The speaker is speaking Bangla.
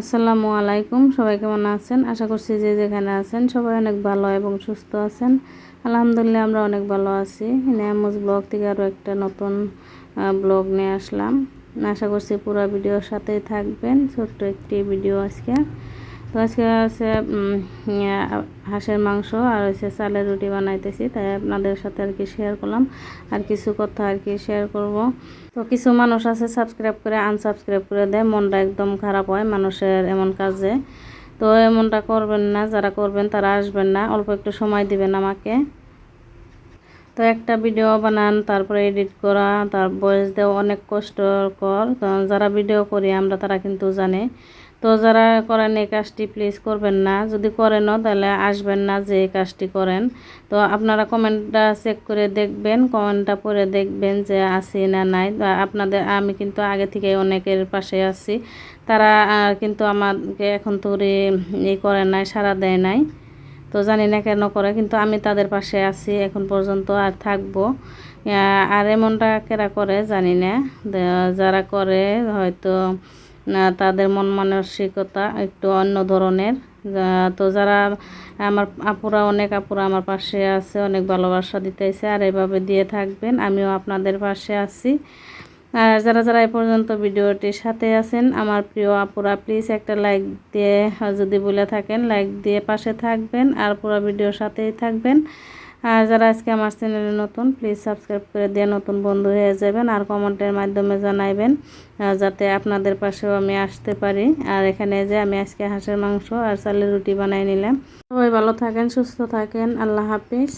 আসসালামু আলাইকুম, সবাই কেমন আছেন? আশা করছি যে যেখানে আছেন সবাই অনেক ভালো এবং সুস্থ আছেন। আলহামদুলিল্লাহ আমরা অনেক ভালো আছি। নিয়ামুজ ব্লগ থেকে আরও একটা নতুন ব্লগ নিয়ে আসলাম। আশা করছি পুরো ভিডিওর সাথেই থাকবেন। ছোট্ট একটি ভিডিও আজকে। তো আজকে আছে হাঁসের মাংস আর হচ্ছে চালের রুটি বানাইতেছি, তাই আপনাদের সাথে আর কি শেয়ার করলাম। আর কিছু কথা আর কি শেয়ার করব। তো কিছু মানুষ আছে সাবস্ক্রাইব করে আনসাবস্ক্রাইব করে দেয়, মনটা একদম খারাপ হয় মানুষের এমন কাজে তো এমনটা করবেন না, যারা করবেন তারা আসবেন না, অল্প একটু সময় দিবেন আমাকে। তো একটা ভিডিও বানান, তারপরে এডিট করা, তার বয়স দেওয়া অনেক কষ্টকর। যারা ভিডিও করি আমরা, তারা কিন্তু জানে। তো যারা করেন এই কাজটি প্লিজ করবেন না। যদি করেনও, তাহলে আসবেন না যে এই কাজটি করেন। তো আপনারা কমেন্টটা চেক করে দেখবেন, কমেন্টটা পড়ে দেখবেন যে আছি না নাই। আপনাদের, আমি কিন্তু আগে থেকে অনেকের পাশে আছি। তারা কিন্তু আমাকে এখন তো ই করে নাই সারা দেয় নাই। তো জানি না কেন করে, কিন্তু আমি তাদের পাশে আছি, এখন পর্যন্ত আর থাকব। আর এমনটা কেরা করে জানি না। যারা করে, হয়তো তাদের মন মানসিকতা একটু অন্য ধরনের। তো যারা আমার আপুরা, অনেক আপুরা আমার পাশে আছে, অনেক ভালোবাসা দিতেছে, আর এভাবে দিয়ে থাকবেন, আমিও আপনাদের পাশে আছি। আর যারা যারা এই পর্যন্ত ভিডিওটির সাথে আছেন, আমার প্রিয় আপুরা প্লিজ একটা লাইক দিয়ে যদি বলে থাকেন লাইক দিয়ে পাশে থাকবেন, আর পুরো ভিডিওর সাথেই থাকবেন। আর যারা আজকে আমার চ্যানেলে নতুন প্লিজ সাবস্ক্রাইব করে দিয়ে নতুন বন্ধু হয়ে যাবেন আর কমেন্টের মাধ্যমে জানাইবেন যাতে আপনাদের পাশেও আমি আসতে পারি। আর এখানে যে আমি আজকে হাঁসের মাংস আর চালের রুটি বানাই নিলাম। সবাই ভালো থাকেন, সুস্থ থাকেন, আল্লাহ হাফিজ।